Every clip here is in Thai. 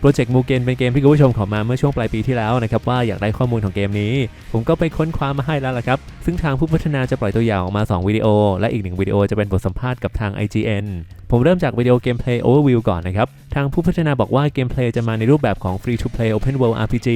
โปรเจกต์มูเกนเป็นเกมที่คุณผู้ชมขอมาเมื่อช่วงปลายปีที่แล้วนะครับว่าอยากได้ข้อมูลของเกมนี้ ผมก็ไปค้นคว้ามาให้แล้วล่ะครับ ซึ่งทางผู้พัฒนาจะปล่อยตัวอย่างออกมา 2 วิดีโอ และอีกหนึ่งวิดีโอจะเป็นบทสัมภาษณ์กับทาง IGN ผมเริ่มจากวิดีโอเกมเพลย์ overview ก่อนนะครับ ทางผู้พัฒนาบอกว่าเกมเพลย์จะมาในรูปแบบของ free to play open world RPG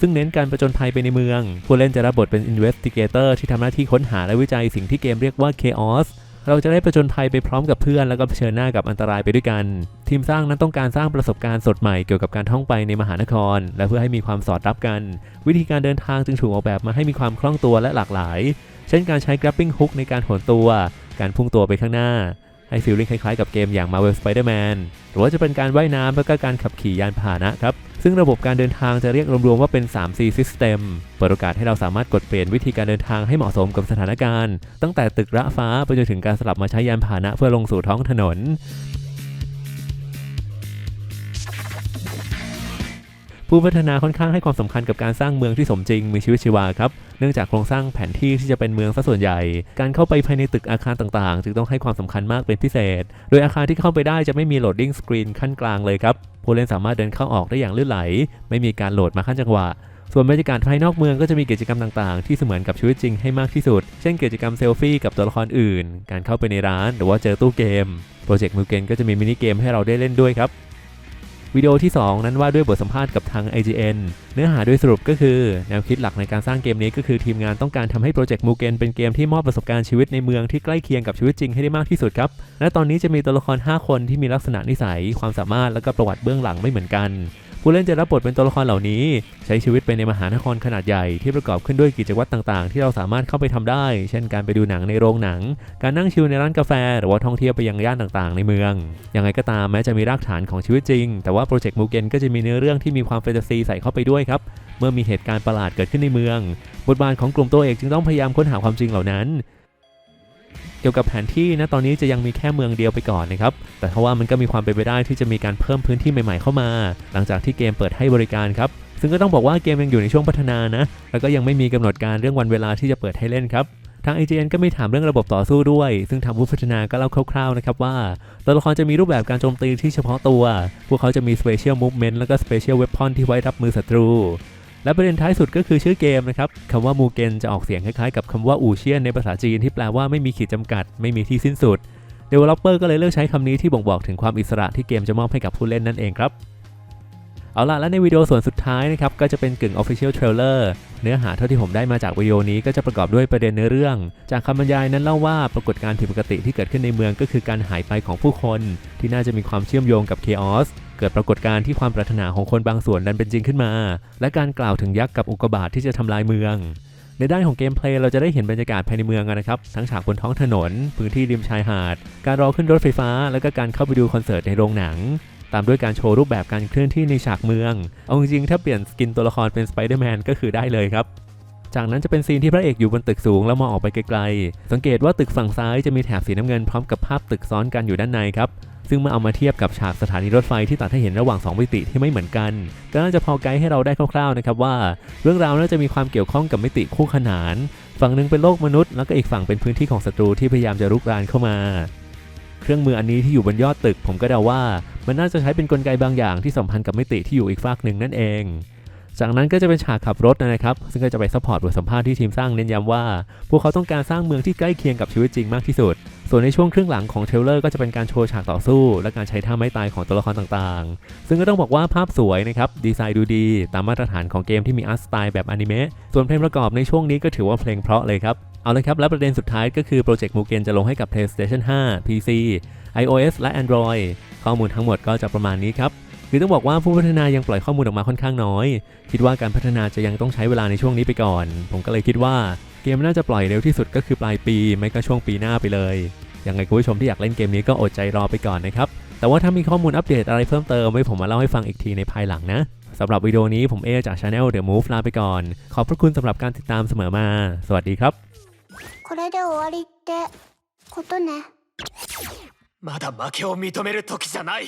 ซึ่งเน้นการประจนภัยไปในเมือง ผู้เล่นจะรับบทเป็น investigator ที่ทำหน้าที่ค้นหาและวิจัยสิ่งที่เกมเรียกว่า chaos เราจะได้ประจนภัยไปพร้อมกับเพื่อนแล้วก็เผชิญหน้ากับอันตรายไปด้วยกัน ทีมสร้างนั้นต้องการสร้างประสบการณ์สดใหม่เกี่ยวกับการท่องไปในมหานคร และเพื่อให้มีความสอดรับกัน วิธีการเดินทางจึงถูกออกแบบมาให้มีความคล่องตัวและหลากหลาย เช่นการใช้ grappling hook ในการโหนตัว การพุ่งตัวไปข้างหน้าให้ฟีลลิ่งคล้ายๆกับเกมอย่าง Marvel Spider-Man หรือว่าจะเป็นการว่ายน้ำแล้วก็การขับขี่ยานพาหนะครับ ซึ่งระบบการเดินทางจะเรียกรวมๆว่าเป็น 3C System เปิดโอกาสให้เราสามารถกดเปลี่ยนวิธีการเดินทางให้เหมาะสมกับสถานการณ์ ตั้งแต่ตึกระฟ้าไปจนถึงการสลับมาใช้ยานพาหนะเพื่อลงสู่ท้องถนนผู้พัฒนาค่อนข้างให้ความสำคัญกับการสร้างเมืองที่สมจริงมีชีวิตชีวาครับ เนื่องจากโครงสร้างแผนที่ที่จะเป็นเมืองซะส่วนใหญ่ การเข้าไปภายในตึกอาคารต่างๆ จึงต้องให้ความสำคัญมากเป็นพิเศษ โดยอาคารที่เข้าไปได้จะไม่มีโหลดดิ้งสกรีนขั้นกลางเลยครับ ผู้เล่นสามารถเดินเข้าออกได้อย่างลื่นไหล ไม่มีการโหลดมาขั้นจังหวะ ส่วนบรรยากาศภายนอกเมืองก็จะมีกิจกรรมต่างๆ ที่เสมือนกับชีวิตจริงให้มากที่สุด เช่นกิจกรรมเซลฟี่กับตัวละครอื่น การเข้าไปในร้าน หรือว่าเจอตู้เกม โปรเจกต์มูเกนก็จะมีมินิเกมให้เราได้เล่นด้วยครับ วิดีโอที่ 2 นั้นว่าด้วยบทสัมภาษณ์กับทาง IGN เนื้อหาโดยสรุปก็คือ แนวคิดหลักในการสร้างเกมนี้ก็คือทีมงานต้องการทำให้โปรเจกต์มูเกนเป็นเกมที่มอบประสบการณ์ชีวิตในเมืองที่ใกล้เคียงกับชีวิตจริงให้ได้มากที่สุดครับ และตอนนี้จะมีตัวละคร 5 คนที่มีลักษณะนิสัย ความสามารถและก็ประวัติเบื้องหลังไม่เหมือนกัน ผู้เล่นจะรับบทเป็นตัวละครเหล่านี้ ใช้ชีวิตไปในมหานครขนาดใหญ่ที่ประกอบขึ้นด้วยกิจวัตรต่างๆ ที่เราสามารถเข้าไปทำได้ เช่นการไปดูหนังในโรงหนัง การนั่งชิลในร้านกาแฟ หรือว่าท่องเที่ยวไปยังย่านต่างๆ ในเมือง ยังไงก็ตามแม้จะมีรากฐานของชีวิตจริง แต่ว่าโปรเจกต์มูเกนก็จะมีเนื้อเรื่องที่มีความแฟนตาซีใส่เข้าไปด้วยครับ เมื่อมีเหตุการณ์ประหลาดเกิดขึ้นในเมือง บทบาทของกลุ่มตัวเอกจึงต้องพยายามค้นหาความจริงเหล่านั้น กี่ยวกับแผนที่นะตอนนี้จะยังมีแค่เมืองเดียวไปก่อนนะครับ แต่ทว่ามันก็มีความเป็นไปได้ที่จะมีการเพิ่มพื้นที่ใหม่ๆเข้ามา หลังจากที่เกมเปิดให้บริการครับซึ่งก็ต้องบอกว่าเกมยังอยู่ในช่วงพัฒนานะ แล้วก็ยังไม่มีกำหนดการเรื่องวันเวลาที่จะเปิดให้เล่นครับ ทาง IGN ก็มีถามเรื่องระบบต่อสู้ด้วย ซึ่งทางผู้พัฒนาก็เล่าคร่าวๆนะครับว่า ตัวละครจะมีรูปแบบการโจมตีที่เฉพาะตัว พวกเขาจะมี Special Movement แล้วก็ Special Weapon ที่ไว้รับมือศัตรู และประเด็นท้ายสุดก็คือชื่อเกมนะครับคำว่ามูเกนจะออกเสียงคล้ายๆกับคำว่าอูเชียนในภาษาจีนที่แปลว่าไม่มีขีดจำกัด ไม่มีที่สิ้นสุด Developer ก็เลยเลือกใช้คำนี้ที่บ่งบอกถึงความอิสระที่เกมจะมอบให้กับผู้เล่นนั่นเองครับ เอาล่ะและในวิดีโอส่วนสุดท้ายนะครับก็จะเป็นกึ่ง Official Trailer เนื้อหาเท่าที่ผมได้มาจากวิดีโอนี้ก็จะประกอบด้วยประเด็นเนื้อเรื่อง จากคำบรรยายนั้นเล่าว่าปรากฏการณ์ผิดปกติที่เกิดขึ้นในเมืองก็คือการหายไปของผู้คน ที่น่าจะมีความเชื่อมโยงกับ Chaos เกิดปรากฏการณ์ที่ความปรารถนาของคนบางส่วนดันเป็นจริงขึ้นมา และการกล่าวถึงยักษ์กับอุกกาบาตที่จะทำลายเมืองในด้านของเกมเพลย์เราจะได้เห็นบรรยากาศภายในเมืองนะครับ ทั้งฉากบนท้องถนน พื้นที่ริมชายหาด การรอขึ้นรถไฟฟ้า แล้วก็การเข้าไปดูคอนเสิร์ตในโรงหนัง ตามด้วยการโชว์รูปแบบการเคลื่อนที่ในฉากเมือง เอาจริงๆถ้าเปลี่ยนสกินตัวละครเป็นสไปเดอร์แมนก็คือได้เลยครับ จากนั้นจะเป็นซีนที่พระเอกอยู่บนตึกสูงแล้วมองออกไปไกลๆ สังเกตว่าตึกฝั่งซ้ายจะมีแถบสีน้ำเงินพร้อมกับภาพตึกซ้อนกันอยู่ด้านในครับ ซึ่งเมื่อเอามาเทียบกับฉากสถานีรถไฟที่ตัดให้เห็นระหว่าง2มิติที่ไม่เหมือนกัน ก็น่าจะพอไกด์ให้เราได้คร่าวๆนะครับว่า เรื่องราวน่าจะมีความเกี่ยวข้องกับมิติคู่ขนาน ฝั่งหนึ่งเป็นโลกมนุษย์ แล้วก็อีกฝั่งเป็นพื้นที่ของศัตรูที่พยายามจะรุกรานเข้ามา เครื่องมืออันนี้ที่อยู่บนยอดตึก ผมก็เดาว่า มันน่าจะใช้เป็นกลไกบางอย่างที่สัมพันธ์กับมิติที่อยู่อีกฝากหนึ่งนั่นเอง จากนั้นก็จะเป็นฉากขับรถนะครับ ซึ่งก็จะไปซัพพอร์ตบทสัมภาษณ์ที่ทีมสร้างเน้นย้ำว่า พวกเขาต้องการสร้างเมืองที่ใกล้เคียงกับชีวิตจริงมากที่สุด ส่วนในช่วงครึ่งหลังของเทรลเลอร์ก็จะเป็นการโชว์ฉากต่อสู้ และการใช้ท่าไม้ตายของตัวละครต่างๆ ซึ่งก็ต้องบอกว่าภาพสวยนะครับ ดีไซน์ดูดี ตามมาตรฐานของเกมที่มีอาร์ตสไตล์แบบอนิเมะ ส่วนเพลงประกอบในช่วงนี้ก็ถือว่าเพลงเพราะเลยครับ เอาลยครับ และประเด็นสุดท้ายก็คือโปรเจกต์มูเกนจะลงให้กับ PlayStation 5 PC iOS และ Android ข้อมูลทั้งหมดก็จะประมาณนี้ครับ คือต้องบอกว่าผู้พัฒนายังปล่อยข้อมูลออกมาค่อนข้างน้อย คิดว่าการพัฒนาจะยังต้องใช้เวลาในช่วงนี้ไปก่อน ผมก็เลยคิดว่าเกมน่าจะปล่อยเร็วที่สุดก็คือปลายปี ไม่ก็ช่วงปีหน้าไปเลยยังไงคุณผู้ชมที่อยากเล่นเกมนี้ก็อดใจรอไปก่อนนะครับ แต่ว่าถ้ามีข้อมูลอัปเดตอะไรเพิ่มเติมไว้ผมมาเล่าให้ฟังอีกทีในภายหลังนะสำหรับวิดีโอนี้ผมเอจาก Channel The Move ลาไปก่อน ขอบพระคุณสำหรับการติดตามเสมอมา สวัสดีครับ これで終わりってことね。まだ負けを認める時じゃない。